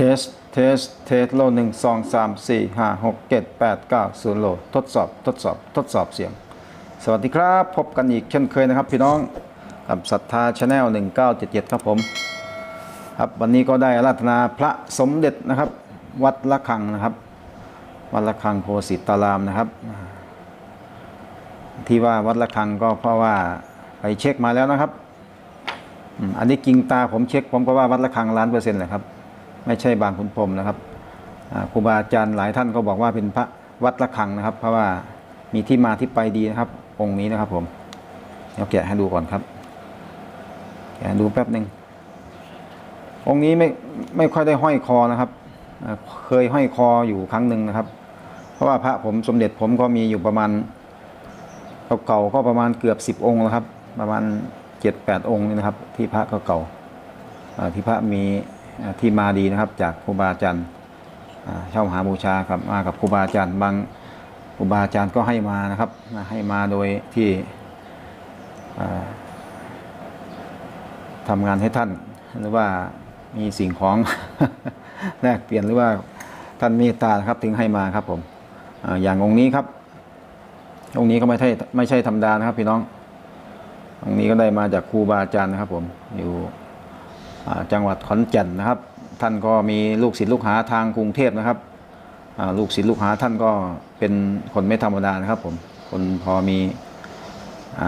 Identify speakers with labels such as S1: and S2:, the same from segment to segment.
S1: ทส เทส เทสโลหนึ่งสองสามสี่ห้าหกเจ็ดแปดเก้าศูนย์โล ทดสอบ ทดสอบ ทดสอบเสียง สวัสดีครับ พบกันอีกเช่นเคยนะครับพี่น้องกับศรัทธาชาแนล1977ครับผม ครับวันนี้ก็ได้อาราธนาพระสมเด็จนะครับ วัดละคังนะครับ วัดละคังโพสิตารามนะครับ ที่ว่าวัดละคังก็เพราะว่าไปเช็คมาแล้วนะครับ อันนี้กิงตาผมเช็คผมก็ว่าวัดละคังล้านเปอร์เซ็นต์เลยครับ ไม่ใช่บางขุนพรมนะครับครูบาอาจารย์หลายท่านก็บอกว่าเป็นพระวัดละคังนะครับ เพราะว่ามีที่มาที่ไปดีนะครับ องค์นี้นะครับผมเดี๋ยวแกะให้ดูก่อนครับแกะดูแป๊บหนึ่งองค์นี้ไม่ไม่ค่อยได้ห้อยคอนะครับเคยห้อยคออยู่ครั้งหนึ่งนะครับ เพราะว่าพระผมสมเด็จผมก็มีอยู่ประมาณเก่าๆก็ประมาณเกือบสิบองค์แล้วครับ ประมาณเจ็ดแปดองค์นี่นะครับ ที่พระเก่าๆที่พระมี ที่มาดีนะครับ จากครูบาอาจารย์เช่าหาบูชาครับมากับครูบาอาจารย์บางครูบาอาจารย์ก็ให้มานะครับให้มาโดยที่อ่าทำงานให้ท่านหรือว่ามีสิ่งของแลกเปลี่ยนหรือว่าท่านเมตตาครับถึงให้มาครับผมอย่างองค์นี้ครับ องค์นี้ก็ไม่ใช่ไม่ใช่ธรรมดานะครับ พี่น้อง องค์นี้ก็ได้มาจากครูบาอาจารย์นะครับ ผมอยู่ จังหวัดขอนแก่นนะครับ ท่านก็มีลูกศิษย์ลูกหาทางกรุงเทพนะครับลูกศิษย์ลูกหาท่านก็เป็นคนไม่ธรรมดานะครับผมคนพอมีอ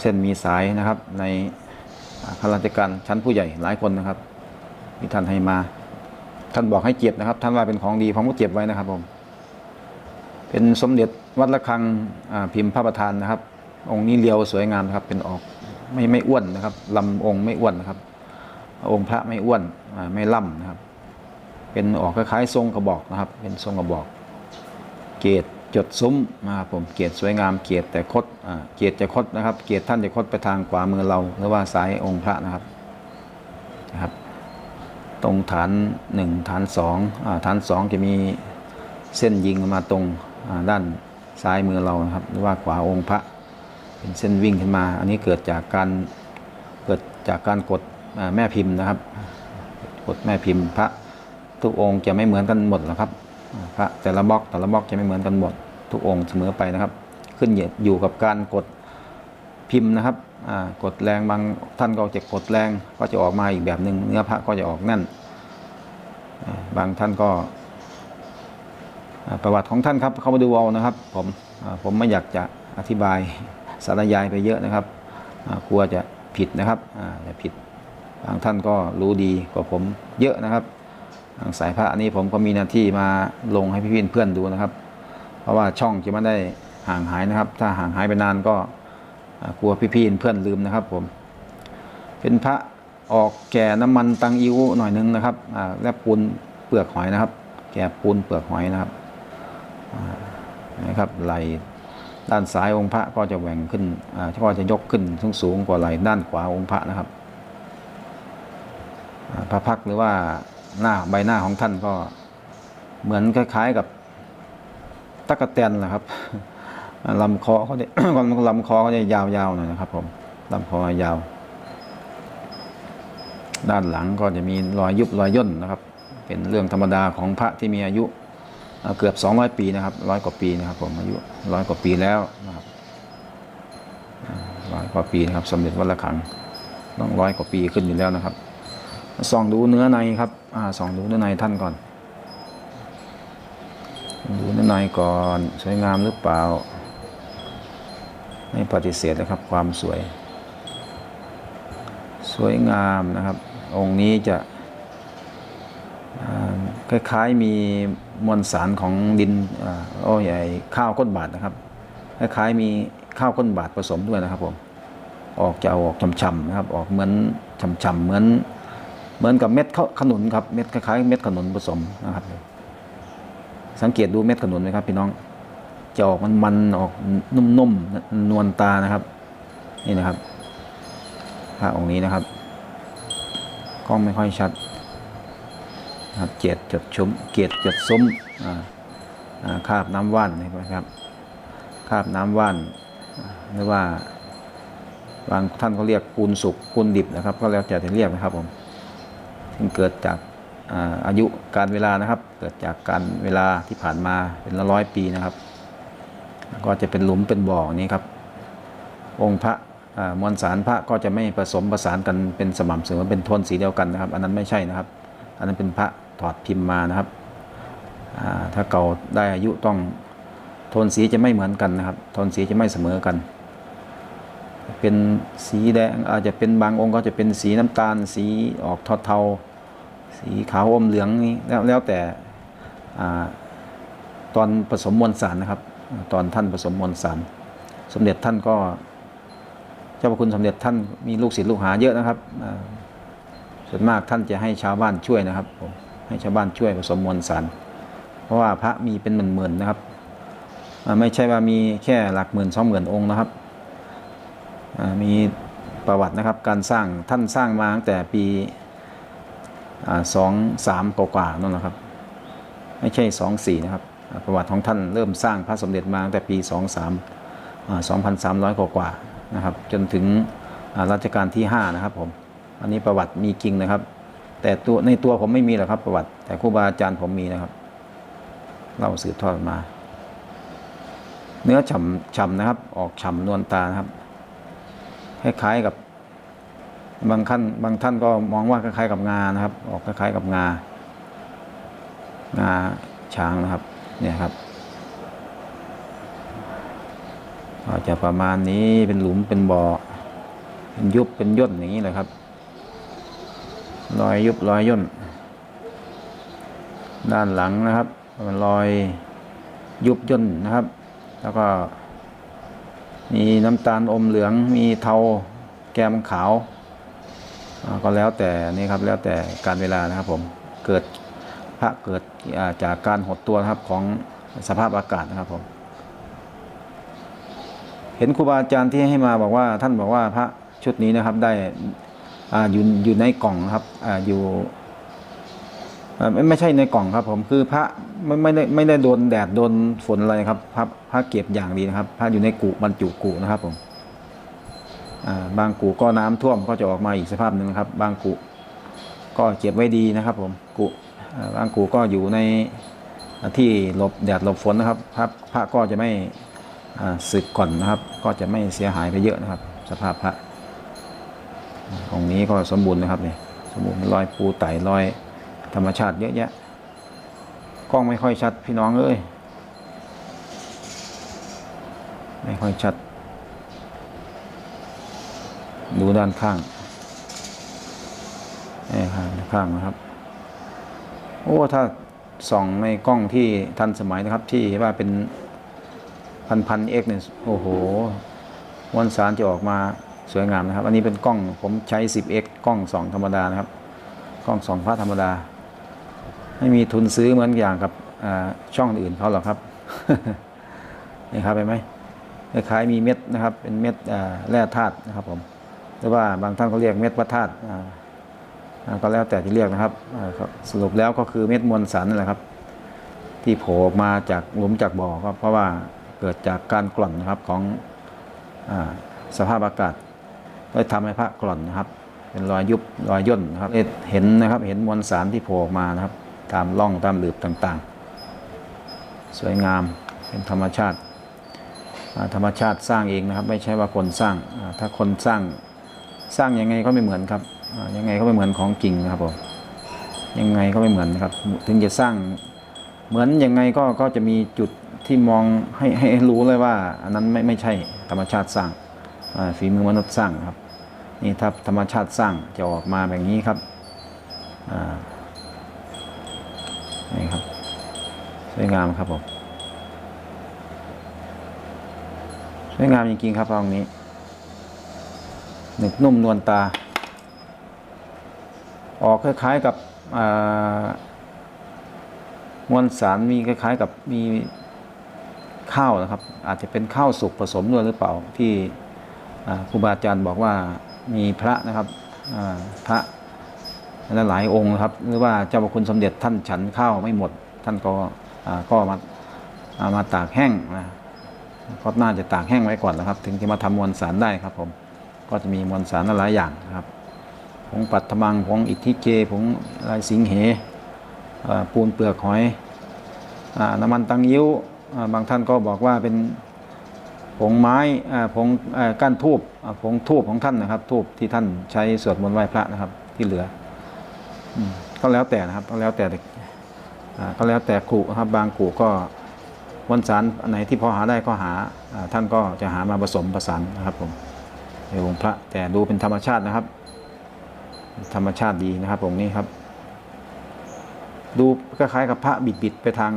S1: เส้นมีสายนะครับ ในข้าราชการชั้นผู้ใหญ่หลายคนนะครับที่ท่านให้มา ท่านบอกให้เก็บนะครับ ท่านว่าเป็นของดีผมก็เก็บไว้นะครับผมเป็นสมเด็จวัดระฆังพิมพ์พระประธานนะครับ องค์นี้เรียวสวยงามนะครับเป็นออก ไม่ไม่อ้วนนะครับลำองค์ไม่อ้วนนะครับ องค์พระไม่อ้วนไม่ล่ำนะครับ เป็นออกคล้ายๆทรงกระบอกนะครับ เป็นทรงกระบอก เกตจดซุ้มนะครับผมเกตสวยงามเกตแต่คดเกตจะคดนะครับ เกตท่านจะคดไปทางขวามือเราหรือว่าซ้ายองค์พระนะครับนะครับ ตรงฐานหนึ่งฐานสองฐานสองจะมีเส้นยิงมาตรงด้านซ้ายมือเรานะครับ หรือว่าขวาองค์พระ เป็นเส้นวิ่งขึ้นมา อันนี้เกิดจากการเกิดจากการกดแม่พิมพ์นะครับ กดแม่พิมพ์ พระทุกองค์จะไม่เหมือนกันหมดหรอกครับพระแต่ละบล็อกแต่ละบล็อกจะไม่เหมือนกันหมด ทุกองค์เสมอไปนะครับ ขึ้นอยู่กับการกดพิมพ์นะครับกดแรงบางท่านก็จะกดแรงก็จะออกมาอีกแบบหนึ่งเนื้อพระก็จะออกแน่นบางท่านก็ ประวัติของท่านครับ เข้ามาดูเอานะครับ ผมผมไม่อยากจะอธิบาย สารยายไปเยอะนะครับกลัวจะผิดนะครับอ่าจะผิดบางท่านก็รู้ดีกว่าผมเยอะนะครับทางสายพระนี้ผมก็มีหน้าที่มาลงให้พี่เพื่อนดูนะครับ เพราะว่าช่องจะไม่ได้ห่างหายนะครับ ถ้าห่างหายไปนานก็กลัวพี่ๆเพื่อนลืมนะครับผม เป็นพระออกแก่น้ำมันตังอิ้วหน่อยนึงนะครับและปูนเปลือกหอยนะครับ แก่ปูนเปลือกหอยนะครับนะครับไหล ด้านซ้ายองค์พระก็จะแหว่งขึ้นอ่าก็จะยกขึ้นสูงสูงกว่าไหล่ด้านขวาองค์พระนะครับ พระพักหรือว่าหน้าใบหน้าของท่านก็เหมือนคล้ายๆกับตะกะแตนแหละครับลำคอเขาจะลำคอเขาจะยาวๆหน่อยนะครับผมลำคอยาว ด้านหลังก็จะมีรอยยุบรอยย่นนะครับ เป็นเรื่องธรรมดาของพระที่มีอายุ เอ่อเกือบ 200 ปีนะครับร้อยกว่าปีนะครับผมอายุร้อยกว่าปีแล้วนะครับร้อยกว่าปีนะครับสมเด็จวัดระฆังต้องร้อยกว่าปีขึ้นอยู่แล้วนะครับส่องดูเนื้อในครับอ่าส่องดูเนื้อในท่านก่อน ดูเนื้อในก่อนสวยงามหรือเปล่า ไม่ปฏิเสธนะครับความสวย สวยงามนะครับ องค์นี้จะ คล้ายๆมีมวลสารของดินอ่าโอ้ยไอ้ข้าวก้นบาทนะครับ คล้ายๆมีข้าวก้นบาทผสมด้วยนะครับผมออกจะเอาออกฉ่ำๆนะครับ ออกเหมือนฉ่ำๆเหมือน เหมือนกับเม็ดข้าวขนุนครับเม็ดคล้ายๆเม็ดขนุนผสมนะครับ สังเกตดูเม็ดขนุนไหมครับ พี่น้องจะออกมันมันๆออกนุ่มๆนวลตานะครับ นี่นะครับพระองค์นี้นะครับกล้องไม่ค่อยชัด นะครับเกียรติจดชมเกียรติจดซุ้มคาบน้ำว่านนะครับคาบน้ำว่านหรือว่าบางท่านเขาเรียกปูนสุกปูนดิบนะครับ ก็แล้วแต่จะเรียกนะครับผมซึ่งเกิดจากอายุการเวลานะครับ เกิดจากการเวลาที่ผ่านมาเป็นร้อยปีนะครับ ก็จะเป็นหลุมเป็นบ่อนี้ครับ องค์พระมวลสารพระก็จะไม่ผสมประสานกันเป็นสม่ำเสมอเป็นโทนสีเดียวกันนะครับ อันนั้นไม่ใช่นะครับ อันนั้นเป็นพระ ถอดพิมพ์มานะครับ ถ้าเก่าได้อายุต้องโทนสีจะไม่เหมือนกันนะครับ โทนสีจะไม่เสมอกัน เป็นสีแดงอาจจะเป็นบางองค์ก็จะเป็นสีน้ำตาล สีออกเทาๆสีขาวอมเหลืองนี่แล้วแล้วแต่ตอนผสมมวลสารนะครับ ตอนท่านผสมมวลสาร สมเด็จท่านก็ เจ้าพระคุณสมเด็จท่านมีลูกศิษย์ลูกหาเยอะนะครับส่วนมากท่านจะให้ชาวบ้านช่วยนะครับผม ให้ชาวบ้านช่วยผสมมวลสาร เพราะว่าพระมีเป็นหมื่นๆนะครับ ไม่ใช่ว่ามีแค่หลักหมื่นสองหมื่นองค์นะครับ มีประวัตินะครับการสร้างท่านสร้างมาตั้งแต่ปีสองสามกว่าๆนั่นแหละครับ ไม่ใช่สองสี่นะครับ ประวัติของท่านเริ่มสร้างพระสมเด็จมาตั้งแต่ปีสองสามสองพันสามร้อยกว่าๆนะครับ จนถึงรัชกาลที่ห้านะครับผม อันนี้ประวัติมีจริงนะครับ แต่ตัวในตัวผมไม่มีหรอกครับประวัติ แต่ครูบาอาจารย์ผมมีนะครับเล่าสืบทอดมา เนื้อฉ่ำฉ่ำนะครับ ออกฉ่ำนวลตานะครับคล้ายๆกับบางท่านบางท่านก็มองว่าคล้ายๆกับงานะครับ ออกคล้ายๆกับงางาช้างนะครับ เนี่ยครับก็จะประมาณนี้เป็นหลุมเป็นบ่อเป็นยุบเป็นย่นอย่างนี้เลยครับ รอยยุบรอยย่น ด้านหลังนะครับเป็นรอยยุบย่นนะครับ แล้วก็ มีน้ำตาลอมเหลือง มีเทาแกมขาว ก็แล้วแต่นี่ครับแล้วแต่การเวลานะครับผมเกิดพระเกิดจากการหดตัวนะครับของสภาพอากาศนะครับผมเห็นครูบาอาจารย์ที่ให้มาบอกว่าท่านบอกว่าพระชุดนี้นะครับได้ ออยู่อยู่ในกล่องครับออยู่ไม่ไม่ใช่ในกล่องครับ ผมคือพระไม่ไม่ได้ไม่ได้โดนแดดโดนฝนอะไรครับพระพระเก็บอย่างดีนะครับ พระอยู่ในกุบรรจุกุนะครับผมบางกุก็น้ำท่วมก็จะออกมาอีกสภาพหนึ่งนะครับ บางกุก็เก็บไว้ดีนะครับ ผมกุบางกุก็อยู่ในที่หลบแดดหลบฝนนะครับพระพระก็จะไม่สึกก่อนนะครับ ก็จะไม่เสียหายไปเยอะนะครับ สภาพพระ ของนี้ก็สมบูรณ์นะครับนี่สมบูรณ์รอยปูไต่รอยธรรมชาติเยอะแยะกล้องไม่ค่อยชัดพี่น้องเอ้ยไม่ค่อยชัด ดูด้านข้างนี่ข้างข้างนะครับ โอ้ถ้าส่องในกล้องที่ทันสมัยนะครับ ที่ว่าเป็นพันพันเอ็กเนี่ยโอ้โหมวลสารจะออกมา สวยงามนะครับ อันนี้เป็นกล้องผมใช้ 10x กล้องสองธรรมดานะครับ กล้องสองพระธรรมดา ไม่มีทุนซื้อเหมือนอย่างกับช่องอื่นเขาหรอกครับนี่ครับเห็นไหมคล้ายมีเม็ดนะครับ เป็นเม็ดแร่ธาตุนะครับผมหรือว่าบางท่านก็เรียกเม็ดพระธาตุก็แล้วแต่ที่เรียกนะครับสรุปแล้วก็คือเม็ดมวลสารนั่นแหละครับ ที่โผล่ออกมาจากหลุมจากบ่อก็เพราะว่าเกิดจากการกร่อนนะครับของอสภาพอากาศ ได้ทำให้พระกร่อนนะครับ เป็นรอยยุบรอยย่นนะครับเห็นนะครับเห็นมวลสารที่โผล่มานะครับ ตามร่องตามหลืบต่างๆ สวยงามเป็นธรรมชาติ ธรรมชาติสร้างเองนะครับ ไม่ใช่ว่าคนสร้างถ้าคนสร้างสร้างยังไงก็ไม่เหมือนครับยังไงก็ไม่เหมือนของจริงนะครับผมยังไงก็ไม่เหมือนครับ ถึงจะสร้างเหมือนยังไงก็ก็จะมีจุดที่มองให้ให้รู้เลยว่า อันนั้นไม่ไม่ใช่ธรรมชาติสร้าง ฝีมือมนุษย์สร้างครับ นี่ถ้าธรรมชาติสร้างจะออกมาแบบนี้ครับนี่ครับสวยงามครับผมสวยงามจริงๆครับพระองนี้หนึบนุ่มนวลตา ออกคล้ายๆกับมวลสารมีคล้ายๆกับมีข้าวนะครับ อาจจะเป็นข้าวสุกผสมด้วยหรือเปล่าที่ ครูบาอาจารย์บอกว่ามีพระนะครับอ่าพระหลายองค์นะครับ หรือว่าเจ้าพระคุณสมเด็จท่านฉันข้าวไม่หมด ท่านก็ก็มามาตากแห้งนะก็น่าจะตากแห้งไว้ก่อนนะครับ ถึงจะมาทำมวลสารได้ครับผมก็จะมีมวลสารหลายอย่างนะครับผงปัตตมังผงอิทธิเกผงลายสิงเหปูนเปลือกหอยอน้ำมันตังยิ้วบางท่านก็บอกว่าเป็น ผงไม้ผงก้านทูบผงทูบของท่านนะครับ ทูบที่ท่านใช้สวดมนต์ไหว้พระนะครับ ที่เหลือก็แล้วแต่นะครับก็แล้วแต่ก็แล้วแต่กลุ่นะครับบางกลุ่ก็วันสารอันไหนที่พอหาได้ก็หาท่านก็จะหามาผสมประสานนะครับผมในองค์พระแต่ดูเป็นธรรมชาตินะครับ ธรรมชาติดีนะครับองค์นี้ครับ ดูคล้ายๆกับพระบิดๆไปทาง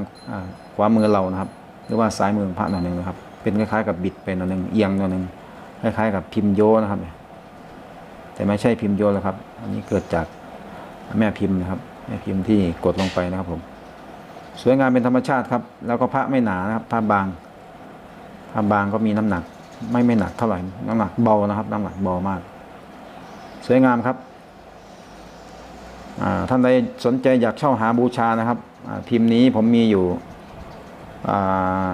S1: ขวามือเรานะครับ หรือว่าซ้ายมือของพระหน่อยหนึ่งนะครับ เป็นคล้ายๆกับบิดไปหน่อยหนึ่งเอียงหน่อยหนึ่งคล้ายๆกับพิมพ์โยนะครับ แต่ไม่ใช่พิมพ์โยแล้วครับ อันนี้เกิดจากแม่พิมพ์นะครับ แม่พิมพ์ที่กดลงไปนะครับผม สวยงามเป็นธรรมชาติครับ แล้วก็พระไม่หนานะครับพระบางพระบางก็มีน้ำหนัก ไม่ไม่หนักเท่าไหร่น้ำหนักเบานะครับ น้ำหนักเบามาก สวยงามครับท่านใดสนใจอยากเช่าหาบูชานะครับพิมพ์นี้ผมมีอยู่อา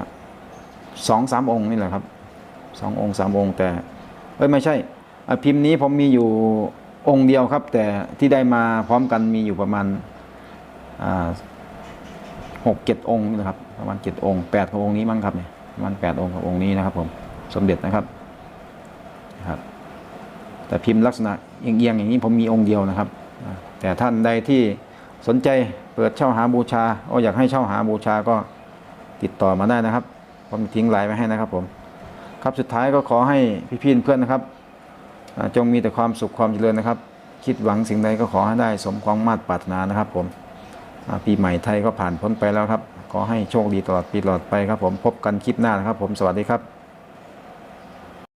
S1: สองสามองค์นี่แหละครับสององค์สามองค์ แต่เอ้ยไม่ใช่พิมพ์นี้ผมมีอยู่องค์เดียวครับ แต่ที่ได้มาพร้อมกันมีอยู่ประมาณหกเจ็ดองค์นี่นะครับ ประมาณเจ็ดองค์แปดขององค์นี้มั้งครับเนี่ยประมาณแปดองค์ขององค์นี้นะครับผมสมเด็จนะครับครับ แต่พิมพ์ลักษณะเอียงๆอย่างนี้ผมมีองค์เดียวนะครับ แต่ท่านใดที่สนใจเปิดเช่าหาบูชาโออยากให้เช่าหาบูชาก็ติดต่อมาได้นะครับ ผมทิ้งไลน์ไว้ให้นะครับผมครับสุดท้ายก็ขอให้พี่ๆเพื่อนนะครับ จงมีแต่ความสุขความเจริญนะครับ คิดหวังสิ่งใดก็ขอให้ได้สมความมาตรปรารถนานะครับ ผมปีใหม่ไทยก็ผ่านพ้นไปแล้วครับ ขอให้โชคดีตลอดปีตลอดไปครับ ผมพบกันคลิปหน้านะครับ ผมสวัสดีครับ